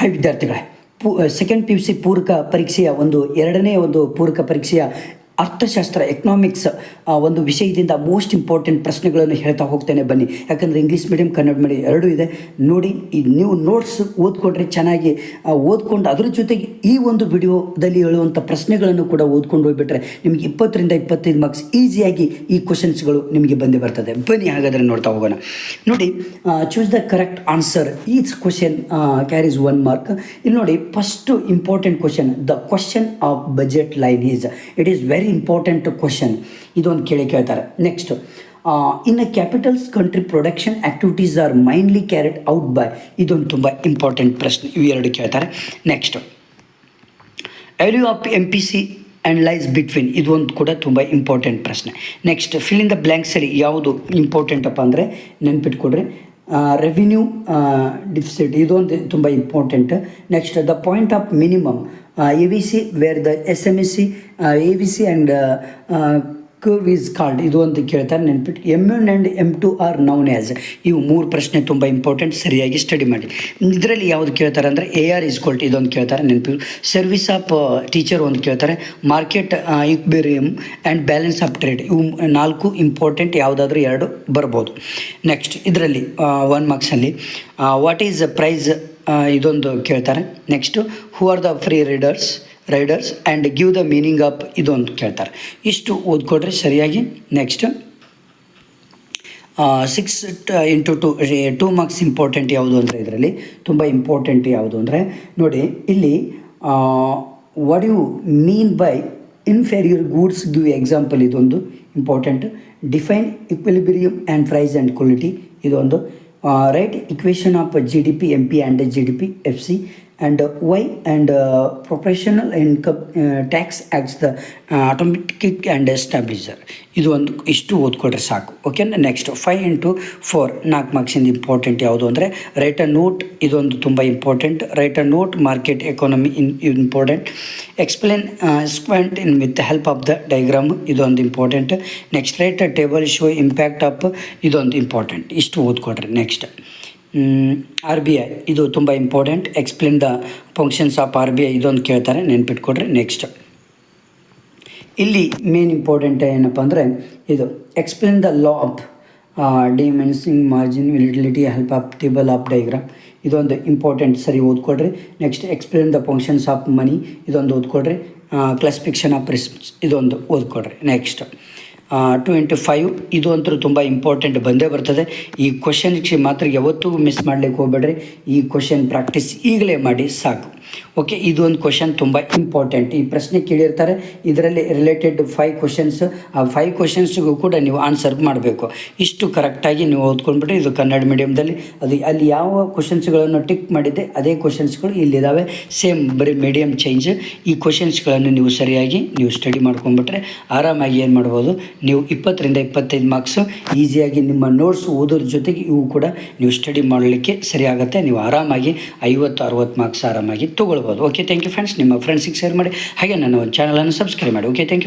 Hi ವಿದ್ಯಾರ್ಥಿಗಳೇ ಪೂ second P U C ಪೂರಕ ಪರೀಕ್ಷೆಯ ಒಂದು ಎರಡನೇ ಒಂದು ಪೂರಕ ಪರೀಕ್ಷೆಯ ಅರ್ಥಶಾಸ್ತ್ರ ಎಕನಾಮಿಕ್ಸ್ ಒಂದು ವಿಷಯದಿಂದ ಮೋಸ್ಟ್ ಇಂಪಾರ್ಟೆಂಟ್ ಪ್ರಶ್ನೆಗಳನ್ನು ಹೇಳ್ತಾ ಹೋಗ್ತೇನೆ, ಬನ್ನಿ. ಯಾಕಂದರೆ ಇಂಗ್ಲೀಷ್ ಮೀಡಿಯಂ ಕನ್ನಡ ಮೀಡಿಯಂ ಎರಡೂ ಇದೆ. ನೋಡಿ, ಈ ನೀವು ನೋಟ್ಸ್ ಓದ್ಕೊಂಡ್ರೆ ಚೆನ್ನಾಗಿ ಓದ್ಕೊಂಡು ಅದ್ರ ಜೊತೆಗೆ ಈ ಒಂದು ವಿಡಿಯೋದಲ್ಲಿ ಹೇಳುವಂಥ ಪ್ರಶ್ನೆಗಳನ್ನು ಕೂಡ ಓದ್ಕೊಂಡು ಹೋಗ್ಬಿಟ್ರೆ ನಿಮಗೆ ಇಪ್ಪತ್ತರಿಂದ ಇಪ್ಪತ್ತೈದು ಮಾರ್ಕ್ಸ್ ಈಸಿಯಾಗಿ ಈ ಕ್ವಶನ್ಸ್ಗಳು ನಿಮಗೆ ಬಂದೇ ಬರ್ತದೆ. ಬನ್ನಿ, ಹಾಗಾದರೆ ನೋಡ್ತಾ ಹೋಗೋಣ. ನೋಡಿ choose the correct answer each question carries one mark ಇಲ್ಲಿ ನೋಡಿ first important question the question of budget line is it is very important question ಇದೊಂದು ಕೇಳಿ ಕೇಳ್ತಾರೆ. Next in a capitalist country production activities are mainly carried out by ಇದೊಂದು ತುಂಬ important ಪ್ರಶ್ನೆ. ಇವು ಎರಡು ಕೇಳ್ತಾರೆ. Next value of M P C and lies between ಇದೊಂದು ಕೂಡ ತುಂಬ ಇಂಪಾರ್ಟೆಂಟ್ ಪ್ರಶ್ನೆ. ನೆಕ್ಸ್ಟ್ ಫಿಲ್ ಇನ್ ದ ಬ್ಲ್ಯಾಂಕ್ಸಲ್ಲಿ ಯಾವುದು ಇಂಪಾರ್ಟೆಂಟ್ ಅಪ್ಪ ಅಂದರೆ ನೆನ್ಪಿಟ್ಕೊಡ್ರಿ ರೆವಿನ್ಯೂ ಡಿಫಿಸಿಟ್ ಇದೊಂದು ತುಂಬ important next the point of minimum A V C where the S curve is called ಇದು ಅಂತ ಕೇಳ್ತಾರೆ ನೆನ್ಪಿಟ್ಟು M one and M two are known as ಇವು ಮೂರು ಪ್ರಶ್ನೆ ತುಂಬ ಇಂಪಾರ್ಟೆಂಟ್ ಸರಿಯಾಗಿ ಸ್ಟಡಿ ಮಾಡಿ. ಇದರಲ್ಲಿ ಯಾವುದು ಕೇಳ್ತಾರೆ ಅಂದರೆ ಎ ಆರ್ ಈಸ್ ಕೊಲ್ಟ್ ಇದೊಂದು ಕೇಳ್ತಾರೆ ನೆನ್ಪಿಟ್ಟು ಸರ್ವಿಸ್ ಆಫ್ ಟೀಚರ್ ಒಂದು ಕೇಳ್ತಾರೆ market equilibrium and balance of trade ಇವು ನಾಲ್ಕು ಇಂಪಾರ್ಟೆಂಟ್ ಯಾವುದಾದ್ರೂ ಎರಡು ಬರ್ಬೋದು. ನೆಕ್ಸ್ಟ್ ಇದರಲ್ಲಿ ಒನ್ ಮಾರ್ಕ್ಸಲ್ಲಿ ವಾಟ್ ಈಸ್ ಪ್ರೈಸ್ ಇದೊಂದು ಕೇಳ್ತಾರೆ. Next who are the free readers riders and give the meaning of ಇದೊಂದು ಕೇಳ್ತಾರೆ. ಇಷ್ಟು ಓದ್ಕೊಡ್ರಿ ಸರಿಯಾಗಿ. Next six into two two marks important ಯಾವುದು ಅಂದರೆ ಇದರಲ್ಲಿ, ತುಂಬ ಇಂಪಾರ್ಟೆಂಟ್ ಯಾವುದು ಅಂದರೆ, ನೋಡಿ, ಇಲ್ಲಿ what you mean by inferior goods give example ಇದೊಂದು important define equilibrium and price and quality ಇದೊಂದು. Write equation of G D P M P and G D P F C and Y and professional income tax acts the automatic and establisher ಇದು ಒಂದು ಇಷ್ಟು ಓದ್ಕೊಡ್ರೆ ಸಾಕು. ಓಕೆನಾ next five into four ನಾಲ್ಕು ಮಾರ್ಕ್ಸಿಂದ important ಯಾವುದು ಅಂದರೆ ರೈಟ್ ಅ ನೋಟ್ ಇದೊಂದು ತುಂಬ important write a note market economy in important explain ಸ್ಕ್ವೆಂಟ್ in with help of the diagram ಇದೊಂದು important next write table show impact of ಇದೊಂದು ಇಂಪಾರ್ಟೆಂಟ್ ಇಷ್ಟು ಓದ್ಕೊಡ್ರಿ ನೆಕ್ಸ್ಟ್ ಆರ್ ಬಿ ಐ ಇದು ತುಂಬ important explain the functions of R B I ಇದೊಂದು ಕೇಳ್ತಾರೆ, ನೆನ್ಪಿಟ್ಕೊಡ್ರಿ next ಇಲ್ಲಿ ಮೇನ್ ಇಂಪಾರ್ಟೆಂಟ್ ಏನಪ್ಪ ಅಂದರೆ, ಇದು explain the law of diminishing marginal utility help of table of diagram ಇದೊಂದು ಇಂಪಾರ್ಟೆಂಟ್ ಸರಿ ಓದ್ಕೊಡ್ರಿ next explain the functions of money ಇದೊಂದು ಓದ್ಕೊಡ್ರಿ ಕ್ಲಾಸಿಫಿಕೇಷನ್ ಆಫ್ ರಿಸ್ಪ್ಸ್ ಇದೊಂದು ಓದ್ಕೊಡ್ರಿ ನೆಕ್ಸ್ಟ್ ಟು ಇಂಟು ಫೈವ್ ಇದು ಅಂತೂ ತುಂಬ ಇಂಪಾರ್ಟೆಂಟ್ ಬಂದೇ ಬರ್ತದೆ. ಈ ಕ್ವಶನ್ಗೆ ಮಾತ್ರ ಯಾವತ್ತೂ ಮಿಸ್ ಮಾಡಲಿಕ್ಕೆ ಹೋಗ್ಬೇಡ್ರಿ. ಈ ಕ್ವಶನ್ ಪ್ರಾಕ್ಟೀಸ್ ಈಗಲೇ ಮಾಡಿ ಸಾಕು. ಓಕೆ ಇದು ಒಂದು ಕ್ವಶನ್ ತುಂಬ ಇಂಪಾರ್ಟೆಂಟ್ ಈ ಪ್ರಶ್ನೆ ಕೇಳಿರ್ತಾರೆ, ಇದರಲ್ಲಿ ರಿಲೇಟೆಡ್ ಫೈವ್ ಕ್ವಶನ್ಸ್ ಆ ಫೈವ್ ಕ್ವಶನ್ಸ್ಗೂ ಕೂಡ ನೀವು ಆನ್ಸರ್ ಮಾಡಬೇಕು. ಇಷ್ಟು ಕರೆಕ್ಟಾಗಿ ನೀವು ಓದ್ಕೊಂಡ್ಬಿಟ್ರೆ ಇದು ಕನ್ನಡ ಮೀಡಿಯಮ್ದಲ್ಲಿ ಅದು ಅಲ್ಲಿ ಯಾವ ಕ್ವಶನ್ಸ್ಗಳನ್ನು ಟಿಕ್ ಮಾಡಿದ್ದೆ, ಅದೇ ಕ್ವಶನ್ಸ್ಗಳು ಇಲ್ಲಿದ್ದಾವೆ ಸೇಮ್ ಬರೀ ಮೀಡಿಯಮ್ ಚೇಂಜ್ ಈ ಕ್ವಶನ್ಸ್ಗಳನ್ನು ನೀವು ಸರಿಯಾಗಿ ನೀವು ಸ್ಟಡಿ ಮಾಡ್ಕೊಂಡ್ಬಿಟ್ರೆ ಆರಾಮಾಗಿ ಏನು ಮಾಡ್ಬೋದು, ನೀವು ಇಪ್ಪತ್ತರಿಂದ ಇಪ್ಪತ್ತೈದು ಮಾರ್ಕ್ಸು ಈಸಿಯಾಗಿ ನಿಮ್ಮ ನೋಟ್ಸ್ ಓದೋದ್ರ ಜೊತೆಗೆ ಇವು ಕೂಡ ನೀವು ಸ್ಟಡಿ ಮಾಡಲಿಕ್ಕೆ ಸರಿಯಾಗುತ್ತೆ. ನೀವು ಆರಾಮಾಗಿ ಐವತ್ತು, ಅರವತ್ತು ಮಾರ್ಕ್ಸ್ ಆರಾಮಾಗಿ ತೊಗೊಳ್ಬೋದು. ಓಕೆ ಥ್ಯಾಂಕ್ ಯು ಫ್ರೆಂಡ್ಸ್ ನಿಮ್ಮ ಫ್ರೆಂಡ್ಸಿಗೆ ಶೇರ್ ಮಾಡಿ. ಹಾಗೆ ನನ್ನ ಒಂದು ಚಾನಲನ್ನು ಸಬ್ಸ್ಕ್ರೈಬ್ ಮಾಡಿ. Okay thank you